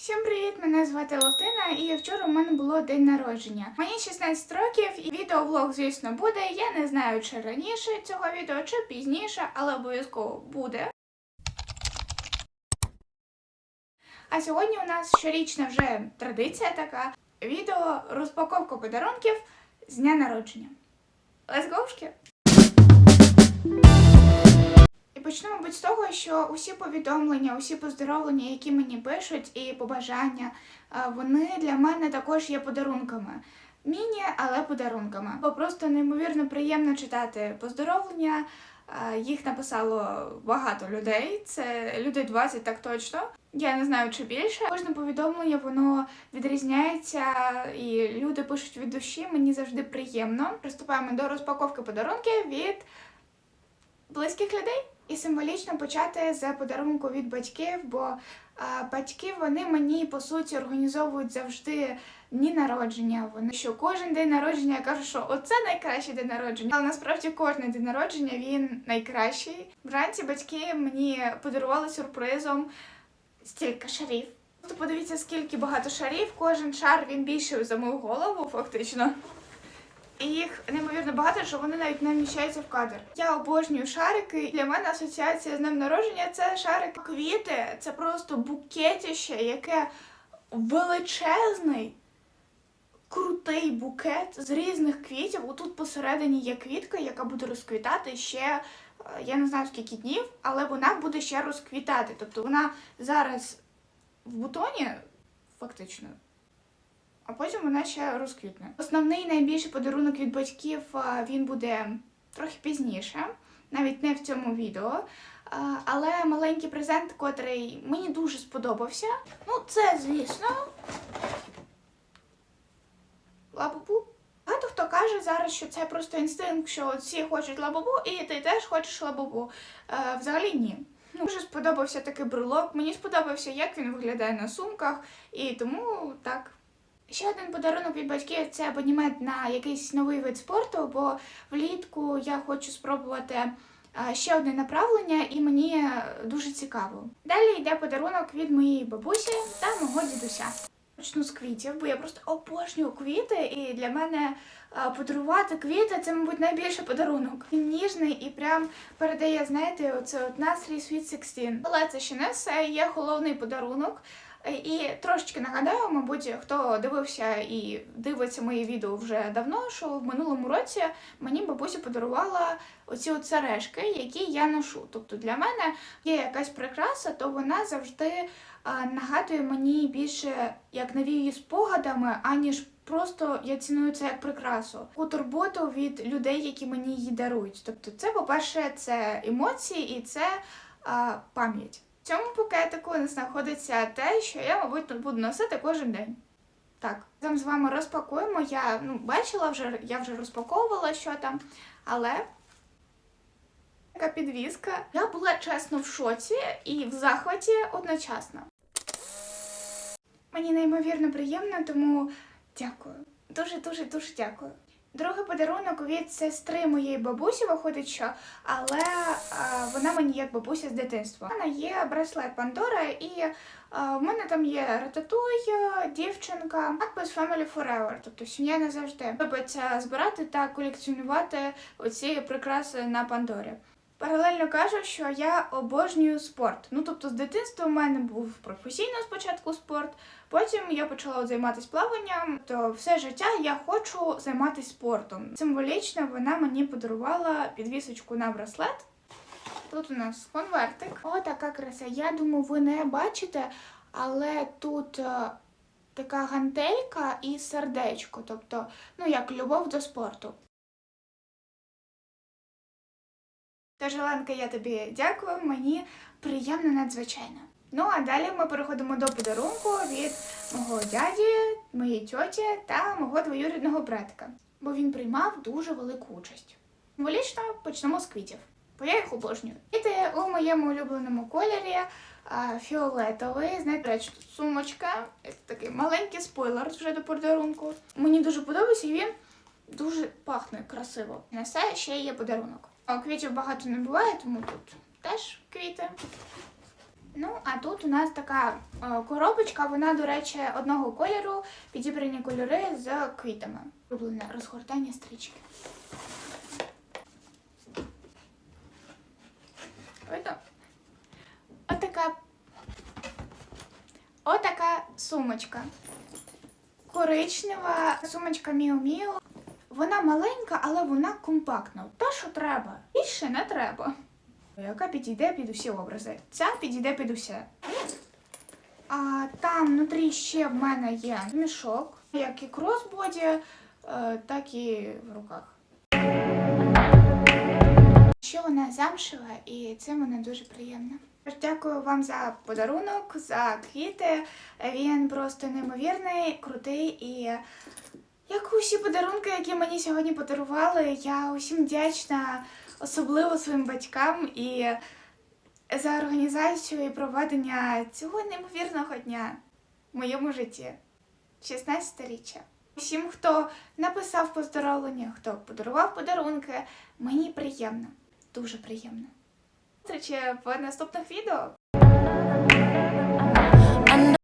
Всім привіт! Мене звати Лавтина, і вчора у мене було день народження. Мені 16 років, і відеовлог, звісно, буде. Я не знаю, чи раніше цього відео, чи пізніше, але обов'язково буде. А сьогодні у нас щорічна вже традиція така: відео розпаковка подарунків з дня народження. Let's go, почну, мабуть, з того, що усі повідомлення, усі поздоровлення, які мені пишуть, і побажання, вони для мене також є подарунками. Міні, але подарунками. Бо просто неймовірно приємно читати поздоровлення. Їх написало багато людей. Це люди 20 так точно. Я не знаю, чи більше. Кожне повідомлення воно відрізняється, і люди пишуть від душі. Мені завжди приємно. Приступаємо до розпаковки подарунків від близьких людей. І символічно почати з подарунку від батьків, бо батьки вони мені по суті організовують завжди дні народження. Вони що кожен день народження я кажу, що оце найкращий день народження. Але насправді кожен день народження він найкращий. Вранці батьки мені подарували сюрпризом стільки шарів. Тобто подивіться, скільки багато шарів. Кожен шар він більший за мою голову, фактично. І їх неймовірно багато, що вони навіть не вміщаються в кадр. Я обожнюю шарики. Для мене асоціація з днем народження це шарик квіти. Це просто букетіще, яке величезний, крутий букет з різних квітів. Отут посередині є квітка, яка буде розквітати ще. е, Я не знаю скільки днів, але вона буде ще розквітати. Тобто вона зараз в бутоні, фактично, а потім вона ще розквітне. Основний найбільший подарунок від батьків він буде трохи пізніше, навіть не в цьому відео. Але маленький презент, котрий мені дуже сподобався. Ну, це, звісно. Лабубу. Багато хто каже зараз, що це просто інстинкт, що всі хочуть лабубу, і ти теж хочеш лабубу. Е, взагалі ні. Ну, Дуже сподобався такий брелок. Мені сподобався, як він виглядає на сумках, і тому так. Ще один подарунок від батьків це абонімент на якийсь новий вид спорту, бо влітку я хочу спробувати е, ще одне направлення, і мені дуже цікаво. Далі йде подарунок від моєї бабусі та мого дідуся. Почну з квітів, бо я просто обожнюю квіти, і для мене е, подарувати квіти це, мабуть, найбільший подарунок. Він ніжний і прям передає, знаєте, оце от настрій Sweet 16. Але це ще не все. Є головний подарунок. Е, І трошечки нагадаю, мабуть, хто дивився і дивиться мої відео вже давно, що в минулому році мені бабуся подарувала оці от які я ношу. Тобто для мене є якась прикраса, то вона завжди нагадує мені більше як навіює спогадами, аніж просто я ціную це як прикрасу. У турботу від людей, які мені її дарують. Тобто, це, по-перше, це емоції і це а, пам'ять. Цьому пакетику знаходиться те, що я, мабуть, буду носити кожен день. Так, разом з вами розпакуємо. Я ну, бачила вже, я вже розпаковувала, що там, але така підвіска. Я була чесно в шоці і в захваті одночасно. Мені неймовірно приємно, тому дякую. Дуже дуже дуже дякую. Другий подарунок від сестри моєї бабусі виходить, що але а, вона мені як бабуся з дитинства. Мене є браслет Пандора, і а, в мене там є рататуй, дівчинка, надпис Family Forever, тобто сім'я назавжди. Любиться збирати та колекціонувати оці прикраси на Пандорі. Паралельно кажу, що я обожнюю спорт. Ну тобто з дитинства в мене був професійно спочатку спорт, потім я почала займатися плаванням. То все життя я хочу займатися спортом. Символічно вона мені подарувала підвісочку на браслет. Тут у нас конвертик. О, така краса. Я думаю, ви не бачите, але тут е, така гантелька і сердечко, тобто, ну як любов до спорту. Тож, Оленка, я тобі дякую, мені приємно надзвичайно. Ну а далі ми переходимо до подарунку від мого дяді, моєї тьоті та мого двоюрідного братика, бо він приймав дуже велику участь. Символічно почнемо з квітів, бо я їх обожнюю. Квіти у моєму улюбленому кольорі фіолетовий, знаєте, речі, тут сумочка, Це такий маленький спойлер вже до подарунку. Мені дуже подобається і він дуже пахне красиво. На все ще є подарунок. Квітів багато не буває, тому тут теж квіти. Ну, а тут у нас така е, коробочка, вона, до речі, одного кольору, підібрані кольори з квітами. Улюблене розгортання стрічки. Видно? Отака. Отака сумочка. Коричнева сумочка Міо Міо. Вона маленька, але вона компактна. Те, що треба. Більше не треба. Яка підійде під усі образи. Ця підійде під усе. А там внутрі ще в мене є мішок, як і кросбоді, е, так і в руках. Ще вона замшева, і це мене дуже приємно. Дякую вам за подарунок, за квіти. Він просто неймовірний, крутий і як усі подарунки, які мені сьогодні подарували, я усім вдячна, особливо своїм батькам і за організацію і проведення цього неймовірного дня в моєму житті 16-річчя. Всім, хто написав поздоровлення, хто подарував подарунки, мені приємно, дуже приємно. Зустрічі в наступних відео.